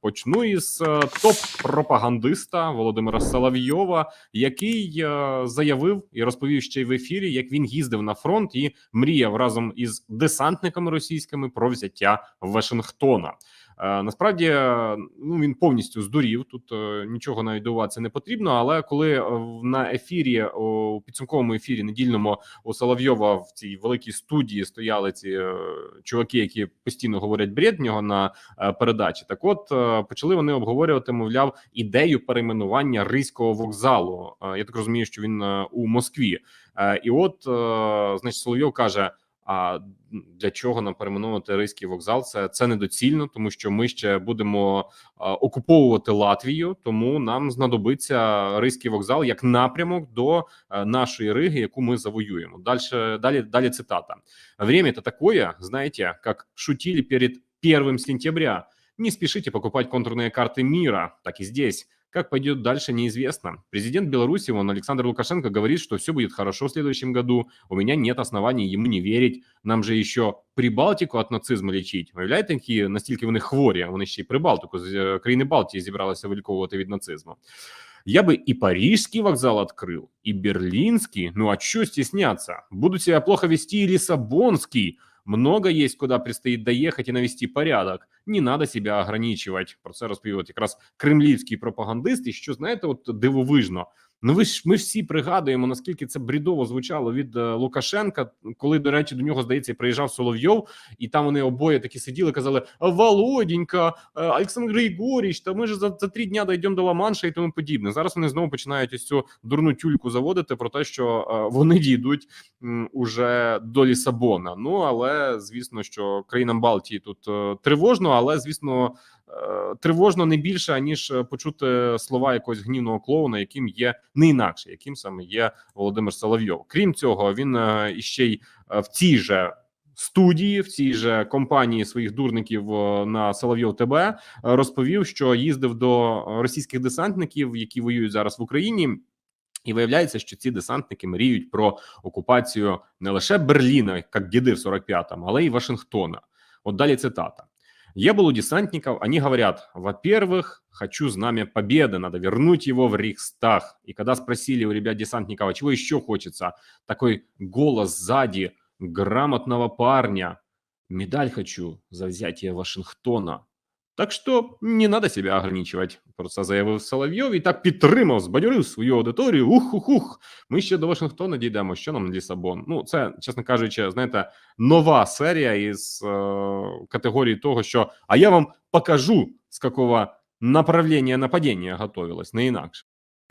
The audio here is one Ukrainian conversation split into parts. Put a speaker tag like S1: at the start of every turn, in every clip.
S1: почну із е, топ-пропагандиста Володимира Соловйова, який е, заявив і розповів ще й в ефірі, як він їздив на фронт і мріяв разом із десантниками російськими про взяття Вашингтона. Е, Насправді е, ну він повністю здурів. Тут е, нічого навіть дивуватися не потрібно. Але коли на ефірі у підсумковому ефірі недільному у Соловйова в цій великій студії стояли ці чуваки, які постійно говорять бред нього на передачі. Так, от почали вони обговорювати, мовляв, ідею перейменування ризького вокзалу. Я так розумію, що він у Москві. І от, значить, Соловйов каже. А для чого нам перейменовувати Ризький вокзал? Це це недоцільно, тому що ми ще будемо окуповувати Латвію. Тому нам знадобиться Ризький вокзал як напрямок до а, нашої Риги, яку ми завоюємо. Дальше далі далі цитата: время-то такое, знаете, как шутили перед 1 сентября. Не спешите покупать контурные карты мира, так и здесь. Как пойдет дальше, неизвестно. Президент Беларуси, он Александр Лукашенко, говорит, что все будет хорошо в следующем году. У меня нет оснований ему не верить. Нам же еще Прибалтику от нацизму лічить. Уявляєте, які настільки вони хворі? Вони ще й Прибалтику з е, країни Балтії зібралися виліковувати від нацизму. Я бы и парижский вокзал открыл, и берлинский. Ну а чё стесняться? Буду себя плохо вести и лиссабонский. Много есть, куда предстоит доехать и навести порядок. Не надо себя ограничивать. Про це розповів якраз кремлівський пропагандист. І що знаєте, от дивовижно. Ну ви ж ми всі пригадуємо, наскільки це брідово звучало від е, Лукашенка, коли, до речі, до нього здається, приїжджав Соловйов, і там вони обоє такі сиділи, казали: Володінька, е, Олександр Григорійович, та ми ж за, за три дня дійдемо до Ла-Манша і тому подібне. Зараз вони знову починають ось цю дурну тюльку заводити про те, що е, вони дійдуть уже до Лісабона. Ну але звісно, що країнам Балтії тут тривожно, але звісно. Тривожно не більше аніж почути слова якогось гнівного клоуна, яким є не інакше, яким саме є Володимир Соловйов. Крім цього, він е, іще й е, в цій же студії, в цій же компанії своїх дурників е, на Соловйов ТБ розповів, що їздив до російських десантників, які воюють зараз в Україні. І виявляється, що ці десантники мріють про окупацію не лише Берліна, як діди в 45-му, але й Вашингтона. От далі цитата. Я был у десантников, они говорят, во-первых, хочу знамя победы, надо вернуть его в Рейхстаг. И когда спросили у ребят-десантников, а чего еще хочется, такой голос сзади грамотного парня, медаль хочу за взятие Вашингтона. Так що не надо себе ограничувати, про це заявив Соловйов і так підтримав, збадьорив свою аудиторію. Ух-ух-ух, ми ще до Вашингтона дійдемо. Що нам Лісабон? Ну, це, чесно кажучи, знаєте, нова серія із е, категорії того, що а я вам покажу, з какого направлення нападіння готовилось, не інакше.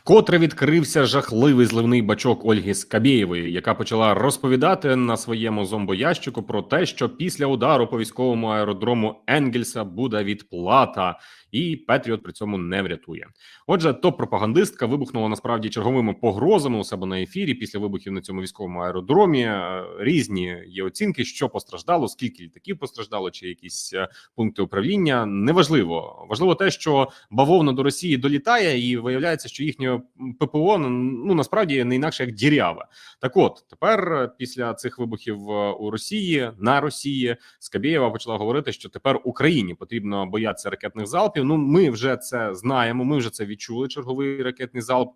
S1: Котре відкрився жахливий зливний бачок Ольги Скабєєвої, яка почала розповідати на своєму зомбоящику про те, що після удару по військовому аеродрому Енгельса буде відплата, і Петріот при цьому не врятує. Отже, топ-пропагандистка вибухнула насправді черговими погрозами у себе на ефірі після вибухів на цьому військовому аеродромі. Е, Різні є оцінки, що постраждало, скільки літаків постраждало, чи якісь е, пункти управління. Неважливо. Важливо те, що бавовна до Росії долітає, і виявляється, що їхнє ППО ну насправді не інакше як діряве. Так, от тепер, е, після цих вибухів е, у Росії на Росії, Скабєєва почала говорити, що тепер Україні потрібно боятися ракетних залпів. Ну, ми вже це знаємо. Ми вже це відчули. Черговий ракетний залп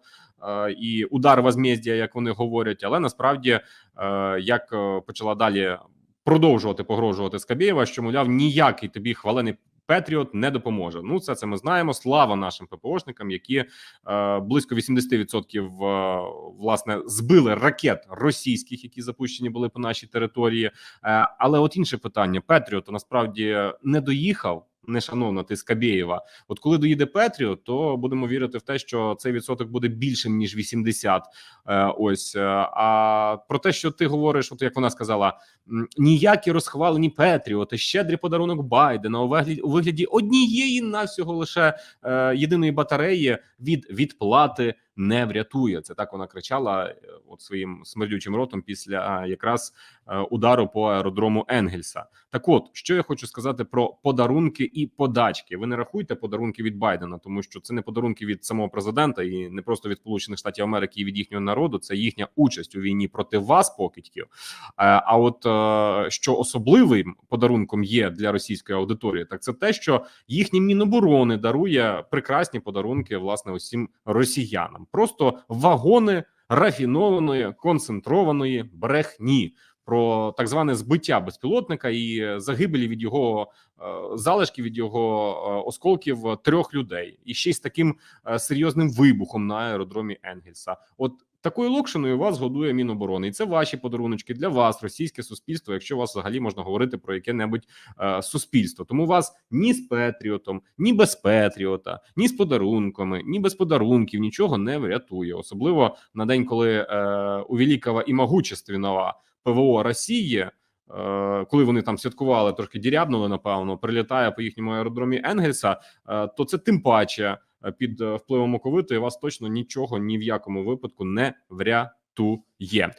S1: е, і удар возмездя, як вони говорять. Але насправді, як почала далі продовжувати погрожувати Скабєєва, що мовляв ніякий тобі хвалений. Петріот не допоможе. Ну, це це ми знаємо. Слава нашим ППОшникам, які е, близько 80% е, власне збили ракет російських, які запущені були по нашій території. Е, але от інше питання: Петріот насправді не доїхав. Не шановна ти Скабєєва. От коли доїде Петріот, то будемо вірити в те, що цей відсоток буде більшим ніж 80. Е, ось е, а про те, що ти говориш, от як вона сказала, ніякі розхвалені Петріоти, щедрий подарунок Байдена у вигляді у вигляді однієї на всього лише е, єдиної батареї від відплати не врятує. Це так вона кричала е, от своїм смердючим ротом після якраз е, удару по аеродрому Енгельса. Так, от що я хочу сказати про подарунки і подачки. Ви не рахуйте подарунки від Байдена, тому що це не подарунки від самого президента і не просто від Сполучених Штатів Америки і від їхнього народу. Це їхня участь у війні проти вас, покидьків. Е, А от що особливим подарунком є для російської аудиторії, так це те, що їхнє міноборони дарує прекрасні подарунки власне усім росіянам. Просто вагони рафінованої концентрованої брехні. Про так зване збиття безпілотника і загибелі від його залишки, від його е, осколків е, трьох людей, і ще й з таким е, серйозним вибухом на аеродромі Енгельса. От такою локшиною вас годує Міноборони, і це ваші подаруночки для вас, російське суспільство, якщо вас взагалі можна говорити про яке-небудь е, суспільство. Тому вас ні з Петріотом, ні без Петріота, ні з подарунками, ні без подарунків нічого не врятує, особливо на день, коли е, у великого і могущественного ПВО Росії. е, Коли вони там святкували, трошки дірябнули, напевно, прилітає по їхньому аеродромі Енгельса, е, то це тим паче під е, впливом оковиту і вас точно нічого ні в якому випадку не врятує.